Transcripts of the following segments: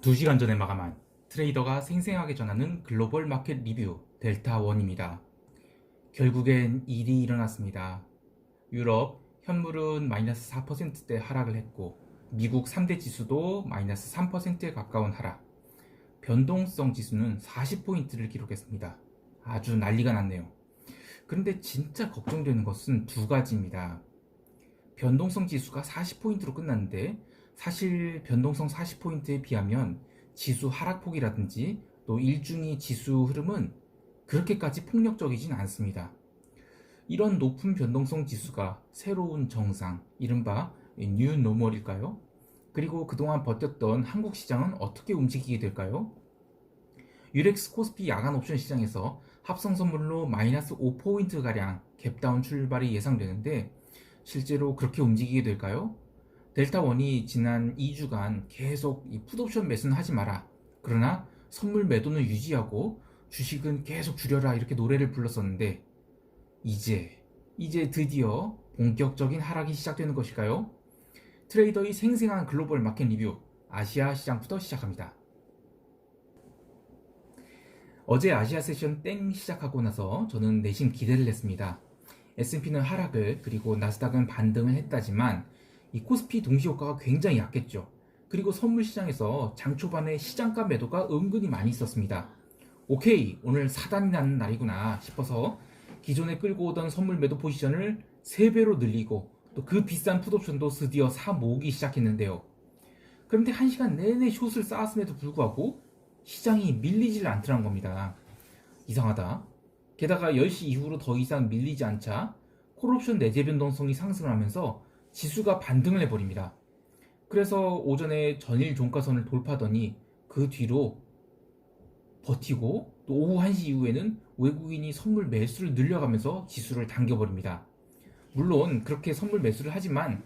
2시간 전에 마감한 트레이더가 생생하게 전하는 글로벌 마켓 리뷰 델타1입니다. 결국엔 일이 일어났습니다. 유럽 현물은 마이너스 4%대 하락을 했고 미국 3대 지수도 마이너스 3%에 가까운 하락. 변동성 지수는 40포인트를 기록했습니다. 아주 난리가 났네요. 그런데 진짜 걱정되는 것은 두 가지입니다. 변동성 지수가 40포인트로 끝났는데 사실 변동성 40포인트에 비하면 지수 하락폭이라든지 또 일중이 지수 흐름은 그렇게까지 폭력적이진 않습니다. 이런 높은 변동성 지수가 새로운 정상, 이른바 뉴 노멀일까요? 그리고 그동안 버텼던 한국 시장은 어떻게 움직이게 될까요? 유렉스 코스피 야간 옵션 시장에서 합성 선물로 마이너스 5포인트가량 갭다운 출발이 예상되는데 실제로 그렇게 움직이게 될까요? 델타원이 지난 2주간 계속 이 풋옵션 매수는 하지 마라. 그러나 선물 매도는 유지하고 주식은 계속 줄여라 이렇게 노래를 불렀었는데 이제 이제 드디어 본격적인 하락이 시작되는 것일까요? 트레이더의 생생한 글로벌 마켓 리뷰 아시아 시장부터 시작합니다. 어제 아시아 세션 땡 시작하고 나서 저는 내심 기대를 했습니다. S&P는 하락을 그리고 나스닥은 반등을 했다지만 이 코스피 동시 효과가 굉장히 약했죠. 그리고 선물 시장에서 장 초반에 시장가 매도가 은근히 많이 있었습니다. 오케이 오늘 사단이 나는 날이구나 싶어서 기존에 끌고 오던 선물 매도 포지션을 3배로 늘리고 또 그 비싼 풋옵션도 드디어 사 모으기 시작했는데요. 그런데 1시간 내내 숏을 쌓았음에도 불구하고 시장이 밀리질 않더란 겁니다. 이상하다. 게다가 10시 이후로 더 이상 밀리지 않자 콜옵션 내재 변동성이 상승하면서 지수가 반등을 해버립니다. 그래서 오전에 전일 종가선을 돌파하더니 그 뒤로 버티고 또 오후 1시 이후에는 외국인이 선물 매수를 늘려가면서 지수를 당겨버립니다. 물론 그렇게 선물 매수를 하지만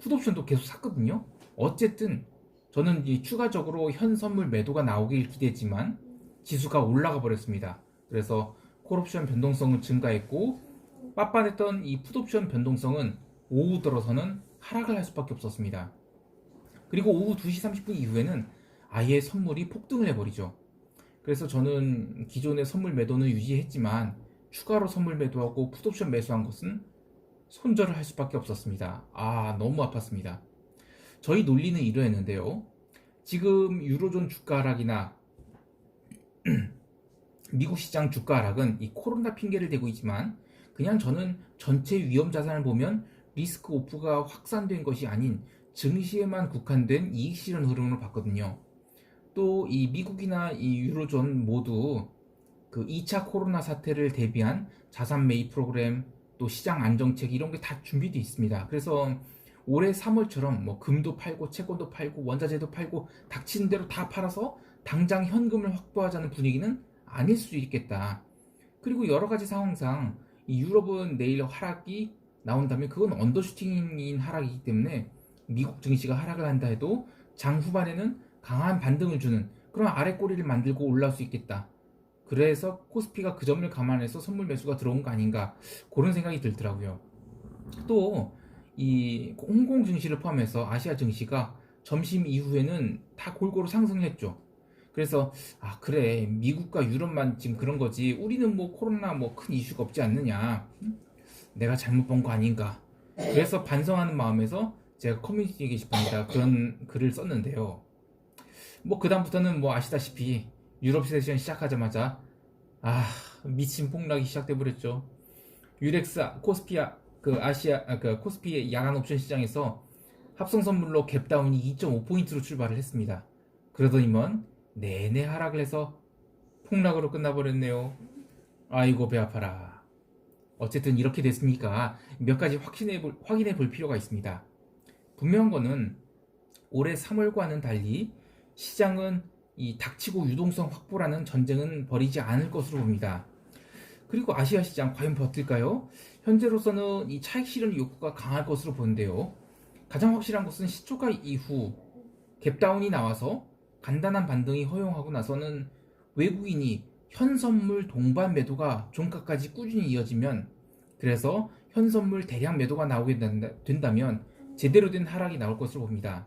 풋옵션도 계속 샀거든요. 어쨌든 저는 이 추가적으로 현 선물 매도가 나오길 기대했지만 지수가 올라가 버렸습니다. 그래서 콜옵션 변동성은 증가했고 빳빳했던 이 풋옵션 변동성은 오후 들어서는 하락을 할 수밖에 없었습니다. 그리고 오후 2시 30분 이후에는 아예 선물이 폭등을 해버리죠. 그래서 저는 기존의 선물 매도는 유지했지만 추가로 선물 매도하고 풋옵션 매수한 것은 손절을 할 수밖에 없었습니다. 아, 너무 아팠습니다. 저희 논리는 이러했는데요. 지금 유로존 주가 하락이나 미국 시장 주가 하락은 이 코로나 핑계를 대고 있지만 그냥 저는 전체 위험 자산을 보면 리스크 오프가 확산된 것이 아닌 증시에만 국한된 이익 실현 흐름으로 봤거든요. 또 이 미국이나 이 유로존 모두 그 2차 코로나 사태를 대비한 자산 매입 프로그램 또 시장 안정책 이런 게 다 준비되어 있습니다. 그래서 올해 3월처럼 뭐 금도 팔고 채권도 팔고 원자재도 팔고 닥치는 대로 다 팔아서 당장 현금을 확보하자는 분위기는 아닐 수 있겠다. 그리고 여러 가지 상황상 이 유럽은 내일 하락이 나온다면 그건 언더슈팅인 하락이기 때문에 미국 증시가 하락을 한다 해도 장 후반에는 강한 반등을 주는 그런 아래 꼬리를 만들고 올라올 수 있겠다. 그래서 코스피가 그 점을 감안해서 선물 매수가 들어온 거 아닌가 그런 생각이 들더라고요. 또 이 홍콩 증시를 포함해서 아시아 증시가 점심 이후에는 다 골고루 상승했죠. 그래서 아 그래 미국과 유럽만 지금 그런 거지 우리는 뭐 코로나 뭐 큰 이슈가 없지 않느냐 응? 내가 잘못 본 거 아닌가 그래서 반성하는 마음에서 제가 커뮤니티 게시판에다 그런 글을 썼는데요 뭐 그다음부터는 뭐 아시다시피 유럽 세션 시작하자마자 아 미친 폭락이 시작돼 버렸죠 유렉스 코스피아 그 아시아 아, 그 코스피의 야간 옵션 시장에서 합성 선물로 갭다운이 2.5포인트로 출발을 했습니다 그러더니만 내내 하락을 해서 폭락으로 끝나버렸네요. 아이고 배 아파라. 어쨌든 이렇게 됐으니까 몇 가지 확신해 볼, 확인해 볼 필요가 있습니다. 분명한 거는 올해 3월과는 달리 시장은 이 닥치고 유동성 확보라는 전쟁은 벌이지 않을 것으로 봅니다. 그리고 아시아 시장 과연 버틸까요? 현재로서는 이 차익 실현 욕구가 강할 것으로 보는데요. 가장 확실한 것은 시초가 이후 갭다운이 나와서 간단한 반등이 허용하고 나서는 외국인이 현선물 동반 매도가 종가까지 꾸준히 이어지면 그래서 현선물 대량 매도가 나오게 된다 면 제대로 된 하락이 나올 것으로 봅니다.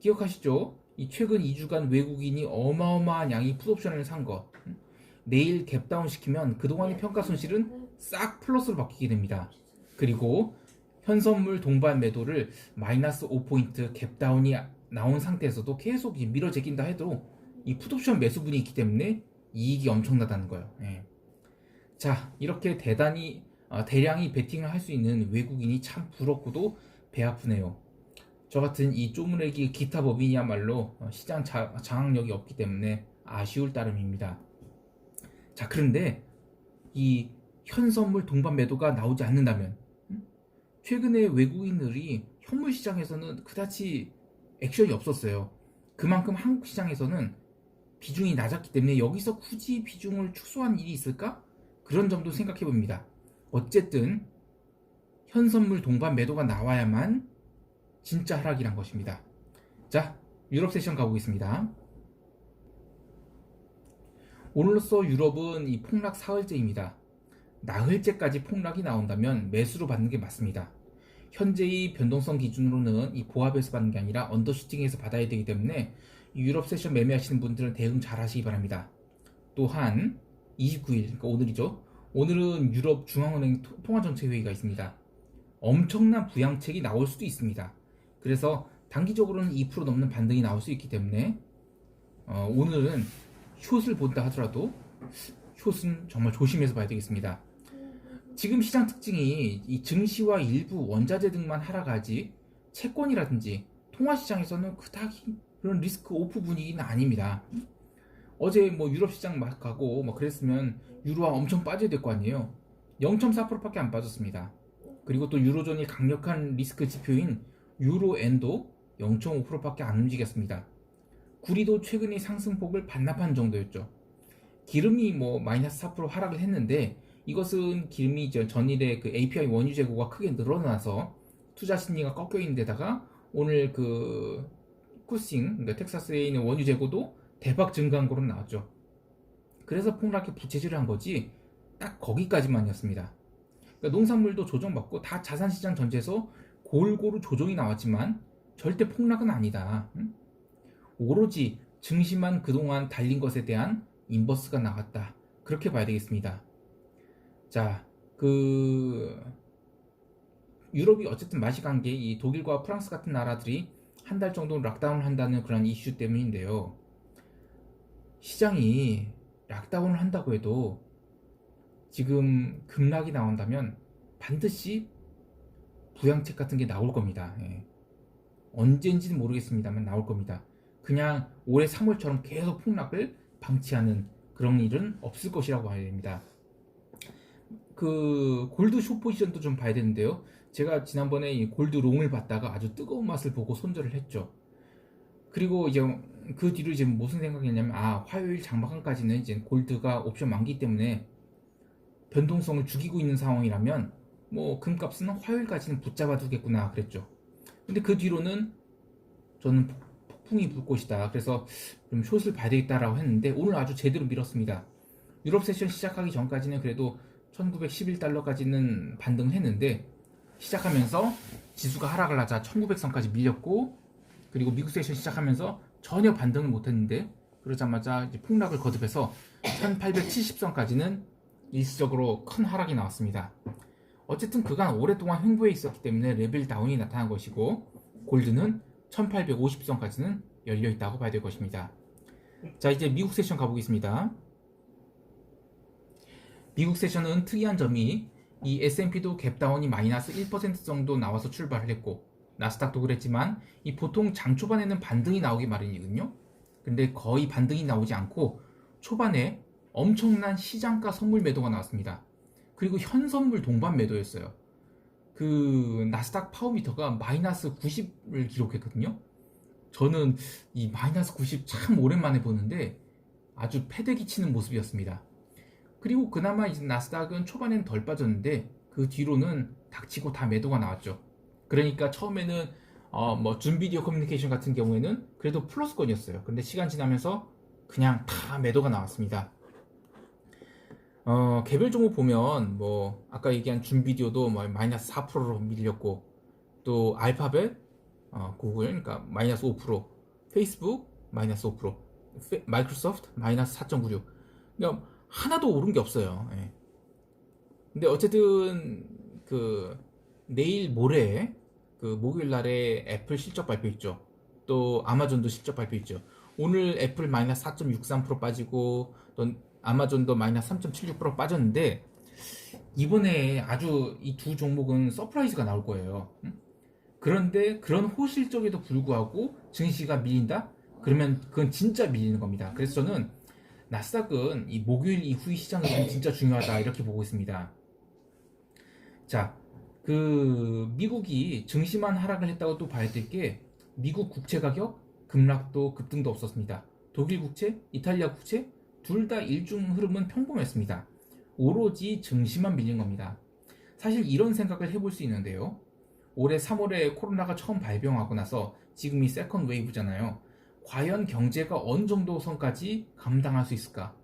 기억하시죠? 이 최근 2주간 외국인이 어마어마한 양의 풋옵션을 산 거. 음? 내일 갭다운 시키면 그동안의 평가 손실은 싹 플러스로 바뀌게 됩니다. 그리고 현선물 동반 매도를 마이너스 5포인트 갭다운이 나온 상태에서도 계속 밀어 제낀다 해도 이 풋옵션 매수분이 있기 때문에 이익이 엄청나다는 거예요. 예. 자, 이렇게 대단히 어, 대량이 베팅을 할 수 있는 외국인이 참 부럽고도 배 아프네요. 저 같은 이 쪼무레기 기타 법인이야말로 어, 시장 자, 장악력이 없기 때문에 아쉬울 따름입니다. 자, 그런데 이 현선물 동반 매도가 나오지 않는다면 음? 최근에 외국인들이 현물 시장에서는 그다지 액션이 없었어요. 그만큼 한국 시장에서는 비중이 낮았기 때문에 여기서 굳이 비중을 축소한 일이 있을까? 그런 점도 생각해 봅니다. 어쨌든 현선물 동반 매도가 나와야만 진짜 하락이란 것입니다. 자, 유럽 세션 가보겠습니다. 오늘로써 유럽은 이 폭락 사흘째입니다. 나흘째까지 폭락이 나온다면 매수로 받는 게 맞습니다. 현재의 변동성 기준으로는 이 보합에서 받는 게 아니라 언더슈팅에서 받아야 되기 때문에 유럽 세션 매매하시는 분들은 대응 잘 하시기 바랍니다. 또한 29일, 그러니까 오늘이죠. 오늘은 유럽 중앙은행 통화정책회의가 있습니다. 엄청난 부양책이 나올 수도 있습니다. 그래서 단기적으로는 2% 넘는 반등이 나올 수 있기 때문에 어, 오늘은 숏을 본다 하더라도 숏은 정말 조심해서 봐야 되겠습니다. 지금 시장 특징이 이 증시와 일부 원자재 등만 하락하지 채권이라든지 통화시장에서는 그닥 그런 리스크 오프 분위기는 아닙니다. 어제 뭐 유럽 시장 막 가고 뭐 그랬으면 유로화 엄청 빠져야 될 거 아니에요. 0.4%밖에 안 빠졌습니다. 그리고 또 유로존이 강력한 리스크 지표인 유로엔도 0.5%밖에 안 움직였습니다. 구리도 최근의 상승폭을 반납한 정도였죠. 기름이 뭐 마이너스 4% 하락을 했는데 이것은 기름이 전일에 그 API 원유 재고가 크게 늘어나서 투자 심리가 꺾여 있는 데다가 오늘 그 쿠싱, 그러니까 텍사스에 있는 원유 재고도 대박 증가한 거로 나왔죠. 그래서 폭락이 부채질을 한 거지 딱 거기까지만이었습니다. 그러니까 농산물도 조정받고 다 자산시장 전체에서 골고루 조정이 나왔지만 절대 폭락은 아니다. 응? 오로지 증시만 그동안 달린 것에 대한 인버스가 나왔다. 그렇게 봐야 되겠습니다. 자, 그 유럽이 어쨌든 맛이 간 게 이 독일과 프랑스 같은 나라들이 한 달 정도 락다운을 한다는 그런 이슈 때문인데요. 시장이 락다운을 한다고 해도 지금 급락이 나온다면 반드시 부양책 같은 게 나올 겁니다. 예. 언젠지는 모르겠습니다만 나올 겁니다. 그냥 올해 3월처럼 계속 폭락을 방치하는 그런 일은 없을 것이라고 봐야 됩니다. 그 골드 숏 포지션도 좀 봐야 되는데요. 제가 지난번에 이 골드 롱을 봤다가 아주 뜨거운 맛을 보고 손절을 했죠. 그리고 이제 그 뒤로 이제 무슨 생각이냐면 아 화요일 장마감까지는 이제 골드가 옵션 만기 때문에 변동성을 죽이고 있는 상황이라면 뭐 금값은 화요일까지는 붙잡아 두겠구나 그랬죠. 근데 그 뒤로는 저는 폭풍이 불 것이다. 그래서 좀 숏을 봐야 되겠다라고 했는데 오늘 아주 제대로 밀었습니다. 유럽 세션 시작하기 전까지는 그래도 1911달러까지는 반등을 했는데 시작하면서 지수가 하락을 하자 1900선까지 밀렸고 그리고 미국 세션 시작하면서 전혀 반등을 못했는데 그러자마자 폭락을 거듭해서 1870선까지는 일시적으로 큰 하락이 나왔습니다. 어쨌든 그간 오랫동안 횡보해 있었기 때문에 레벨 다운이 나타난 것이고 골드는 1850선까지는 열려 있다고 봐야 될 것입니다. 자 이제 미국 세션 가보겠습니다. 미국 세션은 특이한 점이 이 S&P도 갭다운이 마이너스 1% 정도 나와서 출발을 했고 나스닥도 그랬지만 이 보통 장 초반에는 반등이 나오기 마련이거든요. 근데 거의 반등이 나오지 않고 초반에 엄청난 시장가 선물 매도가 나왔습니다. 그리고 현 선물 동반 매도였어요. 그 나스닥 파워미터가 마이너스 90을 기록했거든요. 저는 이 마이너스 90 참 오랜만에 보는데 아주 패대기 치는 모습이었습니다. 그리고 그나마 이제 나스닥은 초반에는 덜 빠졌는데 그 뒤로는 닥치고 다 매도가 나왔죠. 그러니까 처음에는 어, 뭐 준비디오 커뮤니케이션 같은 경우에는 그래도 플러스권이었어요. 근데 시간 지나면서 그냥 다 매도가 나왔습니다. 어, 개별 종목 보면 뭐 아까 얘기한 준비디오도 뭐 마이너스 4%로 밀렸고 또 알파벳, 어, 구글 그러니까 마이너스 5%, 페이스북 마이너스 5%, 페- 마이크로소프트 마이너스 4.96. 그러니까 하나도 오른 게 없어요. 예. 근데 어쨌든 그 내일 모레 그 목요일 날에 애플 실적 발표 있죠. 또 아마존도 실적 발표 있죠. 오늘 애플 마이너스 4.63% 빠지고 또 아마존도 마이너스 3.76% 빠졌는데 이번에 아주 이 두 종목은 서프라이즈가 나올 거예요. 응? 그런데 그런 호실적에도 불구하고 증시가 밀린다? 그러면 그건 진짜 밀리는 겁니다. 그래서 저는 나스닥은 이 목요일 이후 시장 흐름 진짜 중요하다 이렇게 보고 있습니다. 자, 그 미국이 증시만 하락을 했다고 또 봐야 될 게 미국 국채 가격 급락도 급등도 없었습니다. 독일 국채, 이탈리아 국채 둘 다 일중 흐름은 평범했습니다. 오로지 증시만 밀린 겁니다. 사실 이런 생각을 해볼 수 있는데요. 올해 3월에 코로나가 처음 발병하고 나서 지금이 세컨 웨이브잖아요. 과연 경제가 어느 정도 선까지 감당할 수 있을까?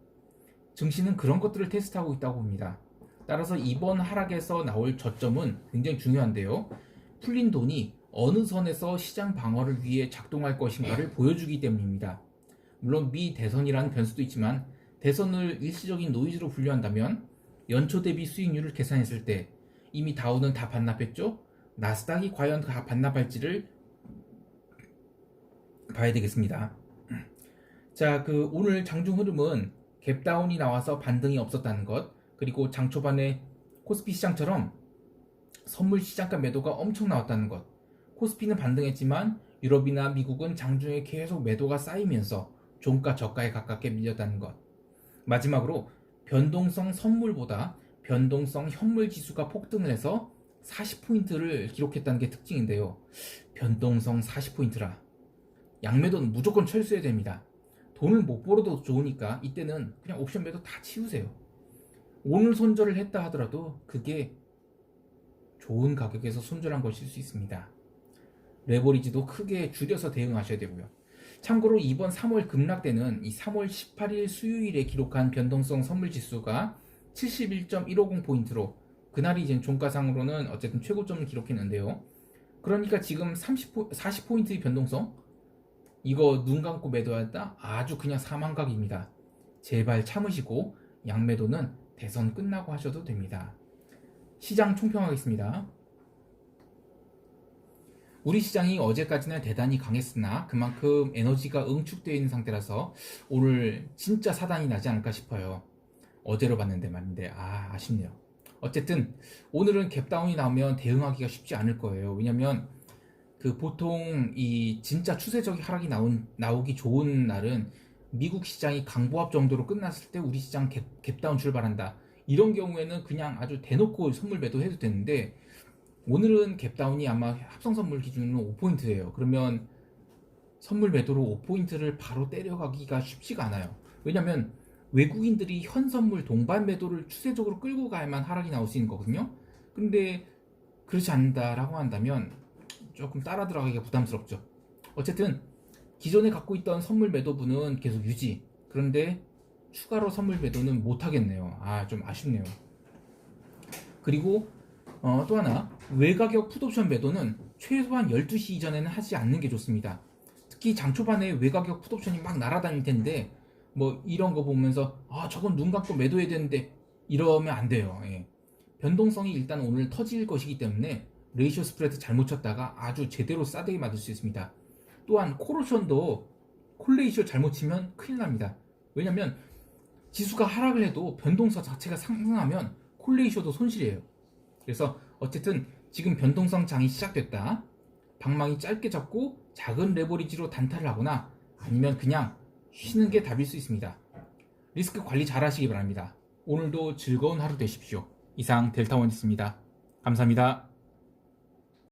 증시는 그런 것들을 테스트하고 있다고 봅니다. 따라서 이번 하락에서 나올 저점은 굉장히 중요한데요. 풀린 돈이 어느 선에서 시장 방어를 위해 작동할 것인가를 보여주기 때문입니다. 물론 미 대선이라는 변수도 있지만 대선을 일시적인 노이즈로 분류한다면 연초 대비 수익률을 계산했을 때 이미 다우는 다 반납했죠? 나스닥이 과연 다 반납할지를 봐야 되겠습니다. 자, 그 오늘 장중 흐름은 갭다운이 나와서 반등이 없었다는 것, 그리고 장 초반에 코스피 시장처럼 선물 시장가 매도가 엄청 나왔다는 것. 코스피는 반등했지만 유럽이나 미국은 장중에 계속 매도가 쌓이면서 종가 저가에 가깝게 밀렸다는 것. 마지막으로 변동성 선물보다 변동성 현물 지수가 폭등을 해서 40포인트를 기록했다는 게 특징인데요. 변동성 40포인트라. 양매도는 무조건 철수해야 됩니다. 돈을 못 벌어도 좋으니까 이때는 그냥 옵션 매도 다 치우세요. 오늘 손절을 했다 하더라도 그게 좋은 가격에서 손절한 것일 수 있습니다. 레버리지도 크게 줄여서 대응하셔야 되고요. 참고로 이번 3월 급락대는 이 3월 18일 수요일에 기록한 변동성 선물 지수가 71.150포인트로 그날이 이제 종가상으로는 어쨌든 최고점을 기록했는데요. 그러니까 지금 30포, 40포인트의 변동성 이거 눈 감고 매도했다? 아주 그냥 사망각입니다. 제발 참으시고 양매도는 대선 끝나고 하셔도 됩니다. 시장 총평하겠습니다. 우리 시장이 어제까지는 대단히 강했으나 그만큼 에너지가 응축되어 있는 상태라서 오늘 진짜 사단이 나지 않을까 싶어요. 어제로 봤는데 말인데 아 아쉽네요. 어쨌든 오늘은 갭다운이 나오면 대응하기가 쉽지 않을 거예요. 왜냐면 그 보통 이 진짜 추세적인 하락이 나온, 나오기 좋은 날은 미국 시장이 강보합 정도로 끝났을 때 우리 시장 갭, 갭다운 출발한다. 이런 경우에는 그냥 아주 대놓고 선물 매도해도 되는데 오늘은 갭다운이 아마 합성 선물 기준으로 5포인트예요. 그러면 선물 매도로 5포인트를 바로 때려가기가 쉽지가 않아요. 왜냐면 외국인들이 현 선물 동반 매도를 추세적으로 끌고 가야만 하락이 나올 수 있는 거거든요. 근데 그렇지 않는다라고 한다면 조금 따라 들어가기가 부담스럽죠. 어쨌든 기존에 갖고 있던 선물 매도분은 계속 유지. 그런데 추가로 선물 매도는 못 하겠네요. 아, 좀 아쉽네요. 그리고 어, 또 하나 외가격 풋옵션 매도는 최소한 12시 이전에는 하지 않는 게 좋습니다. 특히 장 초반에 외가격 풋옵션이 막 날아다닐 텐데 뭐 이런 거 보면서 아 저건 눈 감고 매도해야 되는데 이러면 안 돼요. 예. 변동성이 일단 오늘 터질 것이기 때문에 레이쇼 스프레드 잘못 쳤다가 아주 제대로 싸대기 맞을 수 있습니다. 또한 콜옵션도 콜레이쇼 잘못 치면 큰일 납니다. 왜냐면 지수가 하락을 해도 변동성 자체가 상승하면 콜레이쇼도 손실이에요. 그래서 어쨌든 지금 변동성 장이 시작됐다. 방망이 짧게 잡고 작은 레버리지로 단타를 하거나 아니면 그냥 쉬는 게 답일 수 있습니다. 리스크 관리 잘 하시기 바랍니다. 오늘도 즐거운 하루 되십시오. 이상 델타원이었습니다. 감사합니다.